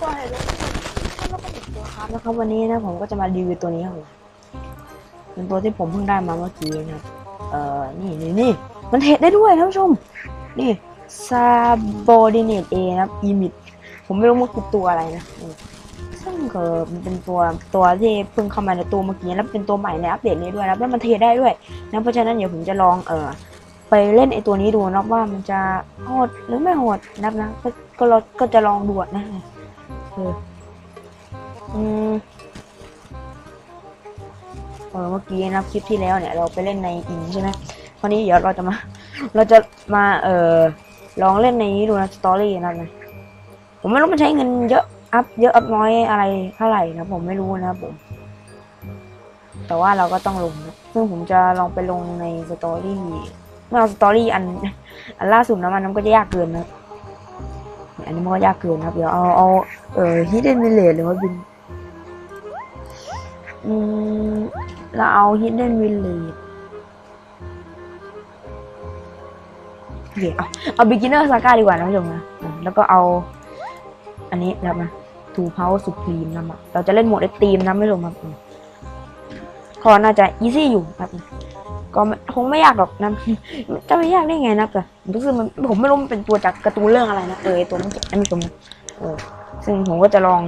ก็เห็นแล้วแล้วก็ติดตัวครับนะครับวันนี้นะผมก็จะมารีวิวตัวนี้ครับผมเป็นตัวที่ผมเพิ่งได้มาเมื่อกี้นะครับ เอ่อ นี่นี่นี่ มันเทรดได้ด้วยท่านผู้ชม นี่ subordinate A นะครับ emit ผมไม่รู้มันคือตัวอะไรนะซึ่งเออมันเป็นตัวตัวที่เพิ่งเข้ามาในตัวเมื่อกี้แล้วเป็นตัวใหม่ในอัปเดตนี้ด้วยนะแล้วมันเทรดได้ด้วยนะเพราะฉะนั้นเดี๋ยวผมจะลองเออไปเล่นไอตัวนี้ดูนะว่ามันจะโหดหรือไม่โหดนะครับนะก็ก็เราก็จะลองดูอะนะ อืมเออเมื่อกี้นะคลิปที่แล้วเนี่ยเราไปเล่นในอินใช่ไหมคราวนี้เดี๋ยวเราจะมา เราจะมาเออลองเล่นในนี้ดูนะสตอรี่นะนะผมไม่รู้มันใช้เงินเยอะอัพเยอะอัพน้อยอะไรเท่าไหร่นะผมไม่รู้นะผม แต่ว่าเราก็ต้องลงนะซึ่งผมจะลองไปลงในสตอรี่ไม่เอาสตอรี่อันอันล่าสุดนะมันมันก็จะยากเกินนะ อันนี้มันก็ยากเกินครับ เดี๋ยวเอาเอาเอ่อฮิดเดนวิลเลจหรือว่าบินอืมเราเอาฮิดเดนวิลเลจโอเคเอาเอาบิกินเนอร์ซาก้าดีกว่านะผู้ชมนะแล้วก็เอา อันนี้นะครับนะทูเพาสุพรีมนะมาเราจะเล่นโหมดเอ็กตีมนะไม่ลงมาอืมก็น่าจะอีซี่อยู่ครับ ก็คงไม่ยากหรอกนะจะไม่ยากได้ไงนะแต่รู้สึกมันผมไม่รู้มันเป็นตัวจากการ์ตูนเรื่องอะไรนะเออตัวนี้อันนี้ตัวนี้เออซึ่งผมก็จะลอง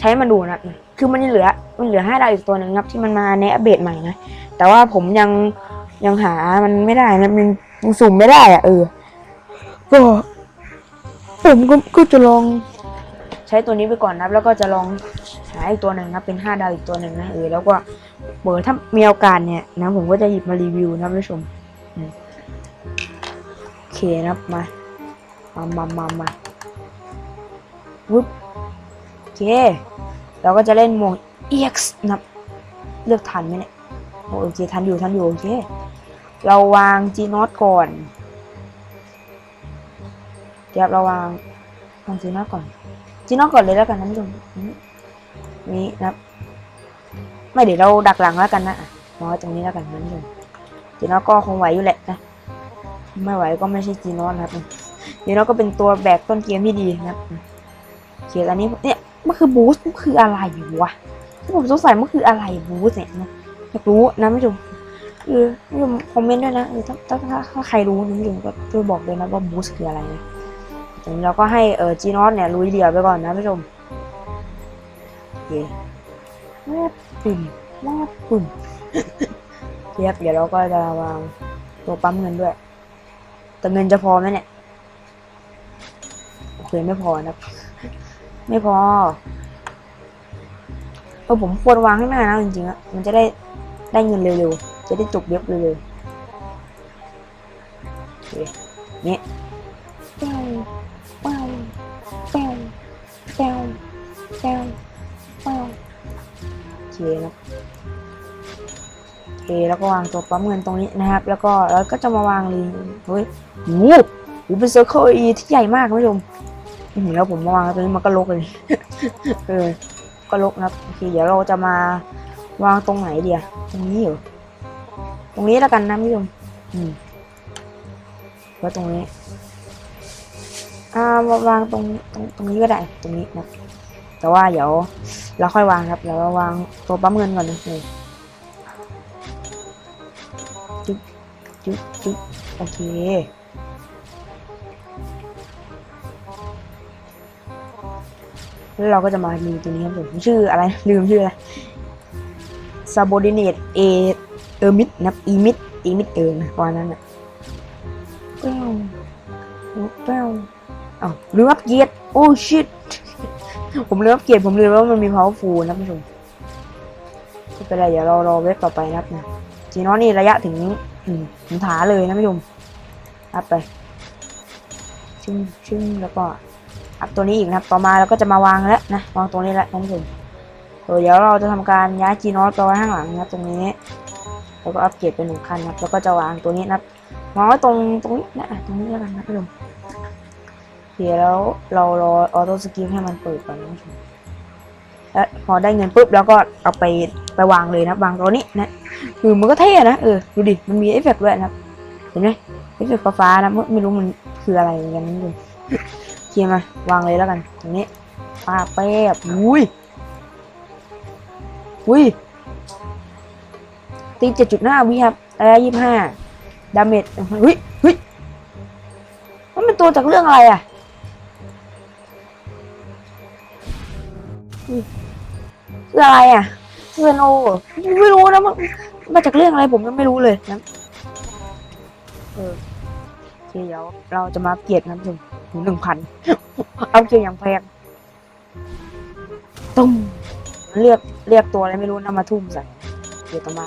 ใช้มาดูนะคือมันยังเหลือมันเหลือห้าดาวอีกตัวหนึ่งครับ ที่มันมาในอัปเดตใหม่นะแต่ว่าผมยังยังหามันไม่ได้นะมันยังสุ่มไม่ได้อะเออก็ผมก็ก็จะลองใช้ตัวนี้ไปก่อนนะแล้วก็จะลองหาอีกตัวหนึ่งนะเป็นห้าดาวอีกตัวหนึ่งนะเออแล้วก็ เบอร์ถ้ามีโอกาสเนี่ยนะผมก็จะหยิบมารีวิวนะท่านผู้ชมโอเคนะมามามามามาวุ๊บโอเค เราก็จะเล่นโหมด EX นะเลือกทันไหมเนี่ยโอเคทันอยู่ทันอยู่โอเค เราวาง G n o t ก่อนเดี๋ยวเราวางวาง G n o t ก่อน G n o t ก่อนเลยแล้วกันนะท่านผู้ชมนี่นะครับ ไม่เดี๋ยวเราดักหลังแล้วกันนะอะมอตรงนี้แล้วกันนั่นเองจีนอก็คงไหวอยู่แหละนะไม่ไหวก็ไม่ใช่จีนอนะครับจีนอก็เป็นตัวแบกต้นเกมที่ดีนะเขียนอันนี้เนี่ยมันคือบูสต์มันคืออะไรวะที่ผมสงสัยมันคืออะไรบูสต์เนี่ยนะอยากรู้นะไม่ชมเออไม่ชมคอมเมนต์ด้วยนะถ้าถ้าถ้าถ้าใครรู้นะไม่ชมก็ช่วยบอกเลยนะว่าบูสต์คืออะไรนะตรงนี้เราก็ให้เออจีนอสเนี่ยลุยเดี่ยวไปก่อนนะไม่ชมโอเค แวบปุ่มวาดปุ่มเทียบเดี๋ยวเราก็จะวางตัวปั๊มเงินด้วย แต่เงินจะพอไหมเนี่ยโอเคไม่พอนะไม่พอเออผมควรวางข้างหน้านะจริงๆอะมันจะได้ได้เงินเร็วๆจะได้จบเว็บเร็วๆโอเคนี่แคนะโอเคแล้วก็วางตัวปั๊มเงินตรงนี้นะครับ แล้วก็แล้วก็จะมาวางลิงเฮ้ยโอ้โหโหเป็นเซอร์เคิลอีที่ใหญ่มากคุณผู้ชมแล้วผมมาวางตรงนี้มันก็ลกเลยเออก็ลกนะครับโอเคเดี๋ยวเราจะมาวางตรงไหนเดียวตรงนี้เหรอตรงนี้แล้วกันนะคุณผู้ชมอืมแล้วตรงนี้อ่าวางตรงตรงตรงนี้ก็ได้ ตรงนี้นะ แต่ว่าเดี๋ยวเราค่อยวางครับแล้วเราวางตัวปั๊มเงินก่อนนะนี่จุ๊บจุ๊บจุ๊บโอเคแล้วเราก็จะมารีตัวนี้ครับผมชื่ออะไรลืมชื่ออะไร subordinate a เออมิดนะ e มิด e มิดเออนะประมาณนั้นอะแป้วแป้วอ้าวลืมอัพเกียรโอ้ชิต ผมเลือัปเกรดผมเลืมว่ามันมี powerful นะผู้ชมไม่เป็นไรเดี๋ยวเรารอเว็บต่อไปนะครับนะจีนอนี่ระยะถึงถึงฐานเลยนะผู้ชมอัพไปชึ่งชึ่งแล้วก็อัพตัวนี้อีกนะครับ ต่อมาเราก็จะมาวางแล้วนะวางตรงนี้แล้วท่านผู้ชมเดี๋ยวเราจะทำการย้ายจีนอสไปไว้ข้างหลังนะครับ ตรงนี้แล้วก็อัปเกรดเป็นหนึ่งคันนะครับแล้วก็จะวางตัวนี้นะครับวางไว้ตรงตรงนี้นะตรงนี้แล้วกันนะผู้ชม แล้วเรารอออโต้สกิลให้มันเปิดก่อนนะแล้วพอได้เงินปุ๊บแล้วก็เอาไปไปวางเลยนะวางตัวนี้นะคือมันก็เท่นะเออดูดิมันมีเอฟเฟกต์ด้วยนะเห็นไหมเอฟเฟกต์ฟ้านะไม่รู้มันคืออะไรกันนี่เลยเคลียร์มาวางเลยแล้วกันตรงนี้ปาแป๊บอุ้ยอุ้ยตีเจ็ดจุดห้าวิครับระยะยี่สิบห้าดาเมจเฮ้ยเฮ้ยมันเป็นตัวจากเรื่องอะไรอะ คืออะไรอะเซนโอไม่รู้นะมันมาจากเรื่องอะไรผมยังไม่รู้เลยนะเออโอเคเดี๋ยวเราจะมาเกียรตินะถึงหนึ่งพันเอาเกียร์อย่างแพงตุ้มเรียกเรียกตัวอะไรไม่รู้นะมาทุ่มใส่เดี๋ยวต่อมา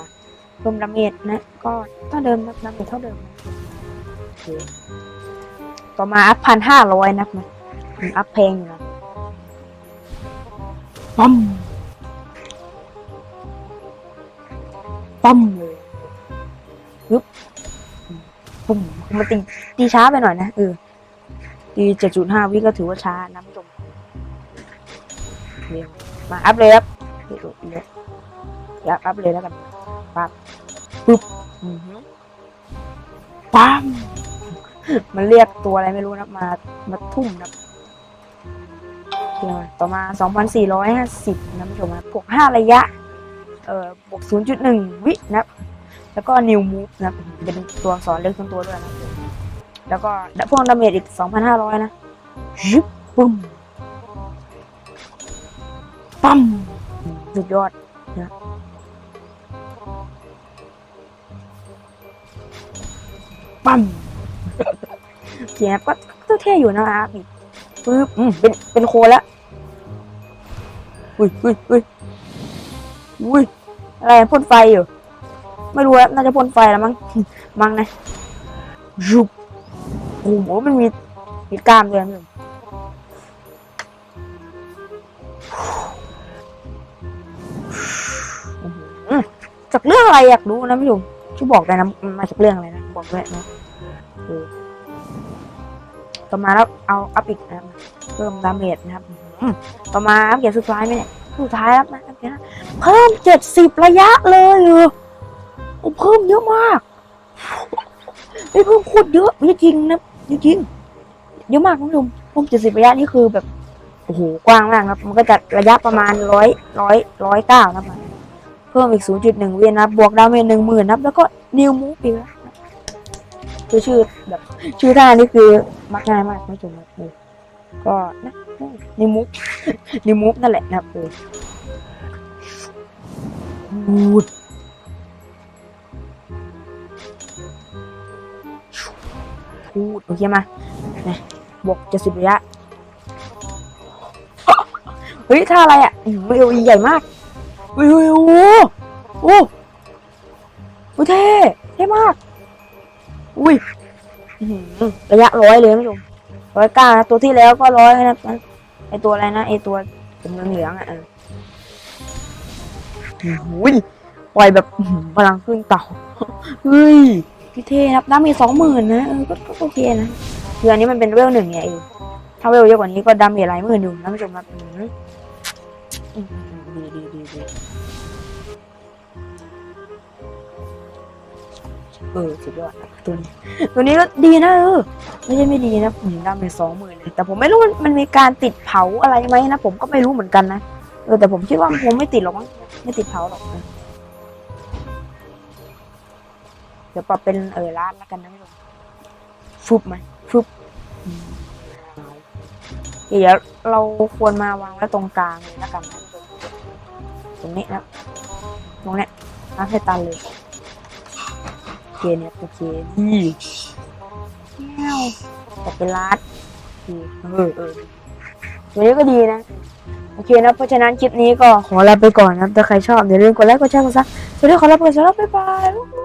เพิ่มดาเมจนะ ก็เท่าเดิมนะดาเมจเท่าเดิมต่อมาอัพพันห้าร้อยนะมันมันอัพแพงอยู่นะ ปั๊มปั๊มเลยปึ๊บปุ่มมันตีตีช้าไปหน่อยนะเออตีเจ็ดจุดห้าวิก็ถือว่าช้านะผู้ชมเร็วมาอัพเลยครับเดี๋ยวเดี๋ยวอยากอัพเลยแล้วกันปั๊บปึ๊บปั๊มมันเรียกตัวอะไรไม่รู้นะมามาทุ่มนะ โอเคมาต่อมาสองพันสี่ร้อยห้าสิบนะผู้ชมนะบวกห้าระยะ เอ่อบวกศูนย์จุดหนึ่งวินะแล้วก็นิวมูฟนะเป็นตัวอักษรเล็กทั้งตัวด้วยนะแล้วก็พวกดาเมจอีก 2,500 นะยึบปึ้มปั๊มสุดยอดนะปั๊มเสียงก็ก็เท่อยู่นะอาร์อีก ปึ๊บอืมเป็นเป็นโคแล้วอุ้ยอุ้ยอุ้ยอุ้ยอะไรพ่นไฟอยู่ ไม่รู้แล้วน่าจะพ่นไฟแล้วมั้งมั้งนะยุบโอ้โหมันมีมีกล้ามด้วยนะพี่อื้อหือจากเรื่องอะไรอยากรู้นะพี่หนุ่มช่วยบอกได้นะมันมาจากเรื่องอะไรนะบอกด้วยนะเออต่อมาแล้วเอาอัพอีกนะ เพิ่มดาเมจนะครับอื้อต่อมาอัพเกียร์สุดท้ายไหมเนี่ยสุดท้ายแล้วนะอัพเกียร์นเพิ่มเจ็ดสิบระยะเลยเอโอ้เพิ่มเยอะมากไม่เพิ่มโคตรเยอะจริงนะจริงเยอะมากคุณผู้ชมเพุ่มเจ็ดสิบระยะนี่คือแบบโอ้โหกว้างมากครับ มันก็จะระยะประมาณร้อยร้อยร้อยเก้านะครับเพิ่มอีกศูนย์จุดหนึ่งเวียนนะบวกดาเมจหนึ่งหมื่นนะแล้วก็นิวมูฟอีกแล้วคือชื่อแบบชื่อท่านี่คือมักง่ายมากไม่จมเลยเออ ก็นะนิวมูฟนิวมูฟนั่นแหละนะครับเออวูดวูดโอเคมาบวกเจ็ดสิบระยะ เฮ้ยท่าอะไรอะเอวใหญ่มากเฮ้ยเฮ้ยโอ้โหโอ้โหเท่เท่มาก อุ้ยอื้อหือระยะร้อยเลยไม่ชม ร้อยเก้านะตัวที่แล้วก็ร้อยนะไอตัวอะไรนะไอตัวผมเหลืองๆอะเอออุ้ยปล่อยแบบอื้อหือพลังขึ้นเต่าเฮ้ยพี่เท่ครับน้ำมีสองหมื่นนะเออก็ก็โอเคนะคืออันนี้มันเป็นเวลหนึ่งไงเออถ้าเวลเยอะกว่านี้ก็ดาเมจหลายหมื่นอยู่นะผู้ชมครับอืมอืมดีดีดีดี เออสุดยอดตัวนี้ตัวนี้ก็ดีนะเออไม่ใช่ไม่ดีนะผมไดาเมจสองหมื่นเลยแต่ผมไม่รู้มันมันมีการติดเผาอะไรไหมนะผมก็ไม่รู้เหมือนกันนะเออแต่ผมคิดว่ามันคงไม่ติดหรอกมั้งไม่ติดเผาหรอกเดี๋ยวปรับเป็นเออร้านแล้วกันนะผู้ชมฟุบไหมอืมเดี๋ยวเราควรมาวางไว้ตรงกลางเลยแล้วกันนะตรงนี้นะตรงเนี้ยนับให้ตันเลย เคเนี่ยโอเคดีแก้วตกเป็นลัดเออเออตัวนี้ก็ดีนะ โอเคนะ เพราะฉะนั้นคลิปนี้ก็ขอลาไปก่อนนะถ้าใครชอบอย่าลืมกดไลค์กดแชร์กดซับสวัสดีขอลาไปก่อนสวัสดีบ๊ายบาย